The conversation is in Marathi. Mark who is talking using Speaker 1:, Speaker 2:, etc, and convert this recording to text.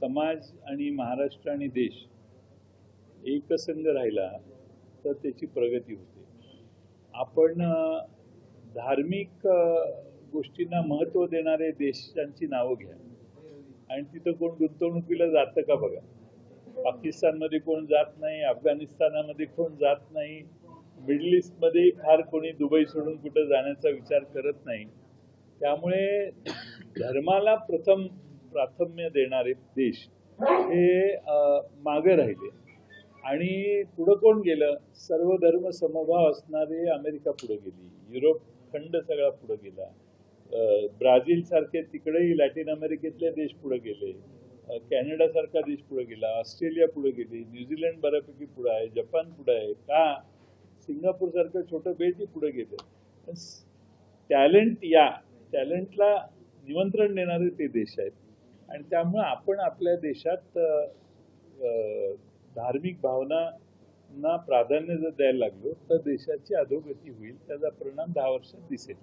Speaker 1: समाज आणि महाराष्ट्र आणि देश एकसंघ राहिला तर त्याची प्रगती होते. आपण धार्मिक गोष्टींना महत्त्व देणारे देशांची नावं घ्या. आणि तिथं कोण गुंतवणुकीला जातं का बघा? पाकिस्तानमध्ये कोण जात नाही अफगाणिस्तानामध्ये कोण जात नाही मिडल ईस्टमध्ये फार कोणी दुबई सोडून कुठं जाण्याचा विचार करत नाही. त्यामुळे धर्माला प्रथम प्राथम्य देणारे देश हे मागे राहिले. आणि पुढं कोण गेलं? सर्व धर्म समभाव असणारे अमेरिका पुढे गेली. युरोप खंड सगळा पुढे गेला. ब्राझील सारखे तिकडेही लॅटिन अमेरिकेतले देश पुढे गेले. कॅनडा सारखा देश पुढे गेला. ऑस्ट्रेलिया पुढे गेली. न्यूझीलंड बऱ्यापैकी पुढे आहे. जपान पुढे आहे. का? सिंगापूर सारखं छोटं बेटी पुढे गेलं. टॅलेंट या. टॅलेंटला निमंत्रण देणारे ते देश आहेत. आणि त्यामुळं आपण आपल्या देशात धार्मिक अ, धार्मिक भावनांना प्राधान्य जर द्यायला लागलो तर देशाची अधोगती होईल. त्याचा परिणाम दहा वर्षात दिसेल.